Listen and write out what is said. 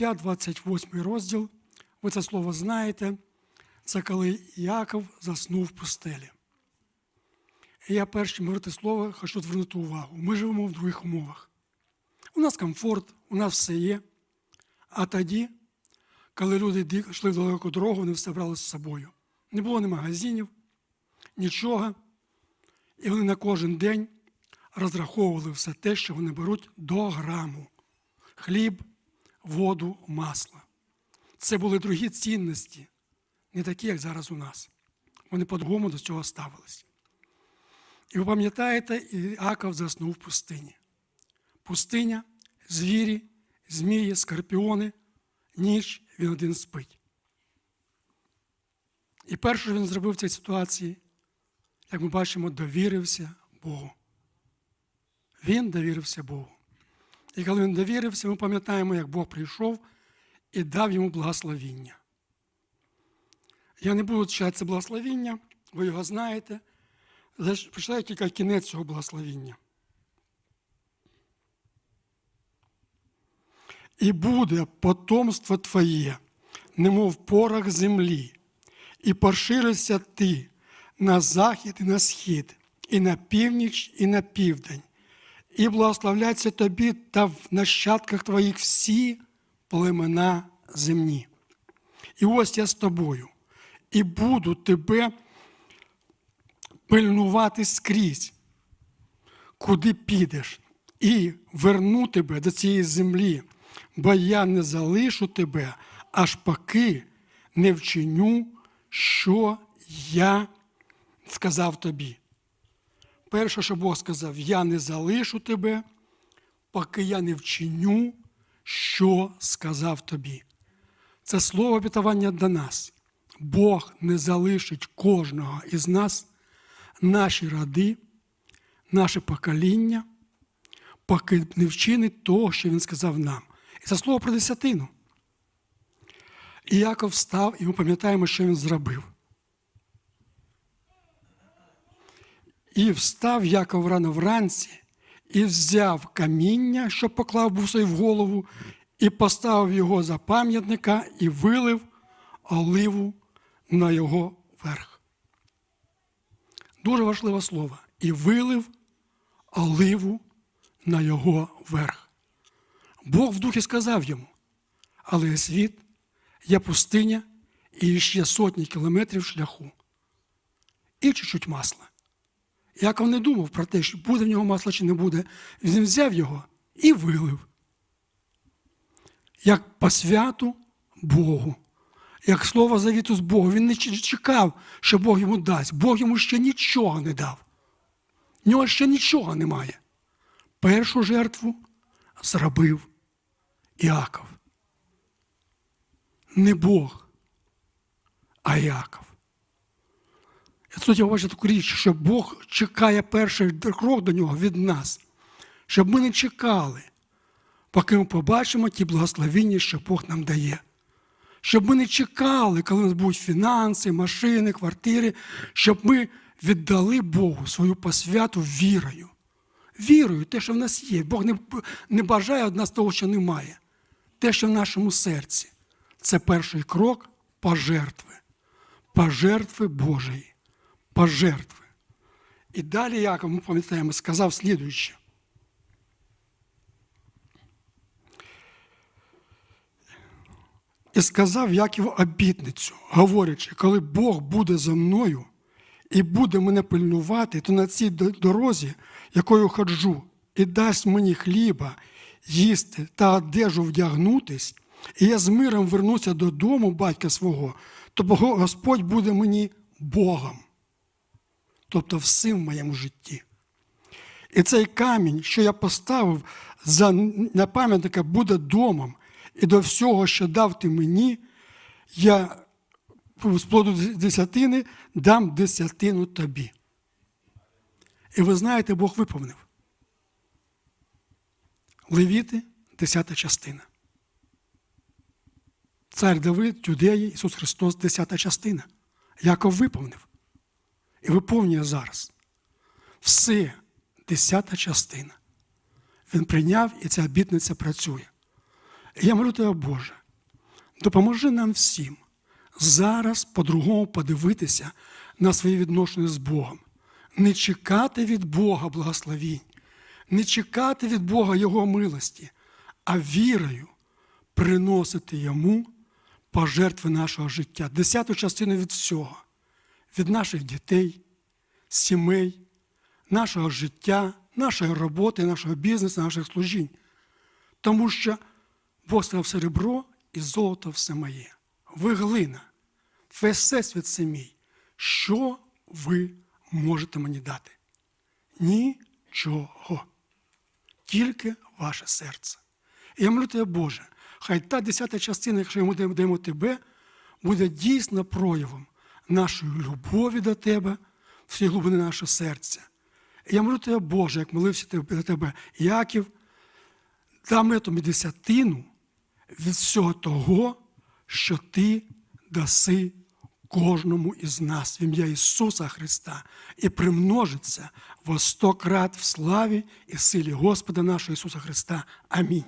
буття, 28 розділ. Ви це слово знаєте. Це коли Яков заснув в пустелі. І я перш чим говорити слово, хочу звернути увагу. Ми живемо в других умовах. У нас комфорт, у нас все є. А тоді, коли люди йшли в далеку дорогу, вони все брали з собою. Не було ні магазинів, нічого. І вони на кожен день розраховували все те, що вони беруть до граму: хліб, воду, масло. Це були другі цінності, не такі, як зараз у нас. Вони по-другому до цього ставилися. І ви пам'ятаєте, Іаков заснув в пустині. Пустиня, звірі, змії, скорпіони, ніч він один спить. І перше, що він зробив в цій ситуації, як ми бачимо, довірився Богу. Він довірився Богу. І коли він довірився, ми пам'ятаємо, як Бог прийшов і дав йому благословіння. Я не буду читати це благословіння, ви його знаєте. Прочитаю тільки кінець цього благословіння. І буде потомство Твоє, немов порох землі, і поширишся ти на захід і на схід, і на північ, і на південь, і благословляться тобі та в нащадках твоїх всі племена земні. І ось я з тобою, і буду тебе пильнувати скрізь, куди підеш, і верну тебе до цієї землі, бо я не залишу тебе, аж поки не вчиню, що я сказав тобі. Перше, що Бог сказав, я не залишу тебе, поки я не вчиню, що сказав тобі. Це слово обітування до нас. Бог не залишить кожного із нас, наші роди, наше покоління, поки не вчинить того, що Він сказав нам. І це слово про десятину. І Яков встав, і ми пам'ятаємо, що він зробив. І встав Яков рано вранці, і взяв каміння, що поклав був собі в голову, і поставив його за пам'ятника, і вилив оливу на його верх. Дуже важливе слово. І вилив оливу на його верх. Бог в духі сказав йому, але є світ, є пустиня і ще сотні кілометрів шляху. І чуть-чуть масла. Яков не думав про те, що буде в нього масло чи не буде. Він взяв його і вилив. Як по святу Богу, як слово завіту з Богом. Він не чекав, що Бог йому дасть. Бог йому ще нічого не дав. В нього ще нічого немає. Першу жертву зробив Іаков. Не Бог, а Іаков. І тут я бачу таку річ, що Бог чекає перший крок до нього від нас, щоб ми не чекали, поки ми побачимо ті благословіння, що Бог нам дає. Щоб ми не чекали, коли у нас будуть фінанси, машини, квартири, щоб ми віддали Богу свою посвяту вірою. Вірою, те, що в нас є. Бог не, не бажає від нас того, що немає. Те, що в нашому серці. Це перший крок пожертви. Пожертви Божої пожертви. І далі, як ми пам'ятаємо, сказав слідуюче. І сказав Яків обітницю, говорячи, коли Бог буде за мною і буде мене пильнувати, то на цій дорозі, якою ходжу, і дасть мені хліба їсти та одежу вдягнутись, і я з миром вернуся додому батька свого, то Господь буде мені Богом тобто всім в моєму житті. І цей камінь, що я поставив за, на пам'ятника, буде домом. І до всього, що дав ти мені, я з плоду десятини дам десятину тобі. І ви знаєте, Бог виповнив. Левіти десята частина. Цар Давид, Юдеї, Ісус Христос, десята частина. Яков виповнив і виповнює зараз. Все, десята частина. Він прийняв і ця обітниця працює. І я молю тебе, Боже, допоможи нам всім зараз по-другому подивитися на свої відношення з Богом, не чекати від Бога благословінь, не чекати від Бога Його милості, а вірою приносити Йому пожертви нашого життя, десяту частину від всього, від наших дітей, сімей, нашого життя, нашої роботи, нашого бізнесу, наших служінь. Тому що Бог сказав серебро і золото все моє. Ви глина, весь всесвіт це мій. Що ви можете мені дати? Нічого. Тільки ваше серце. І я молю тебе, Боже, хай та десята частина, якщо ми даємо тебе, буде дійсно проявом нашої любові до тебе, всі глибини нашого серця. І я молю тебе, Боже, як молився до тебе, Яків, даме тобі десятину від всього того, що ти даси кожному із нас в ім'я Ісуса Христа і примножиться во сто крат в славі і силі Господа нашого Ісуса Христа. Амінь.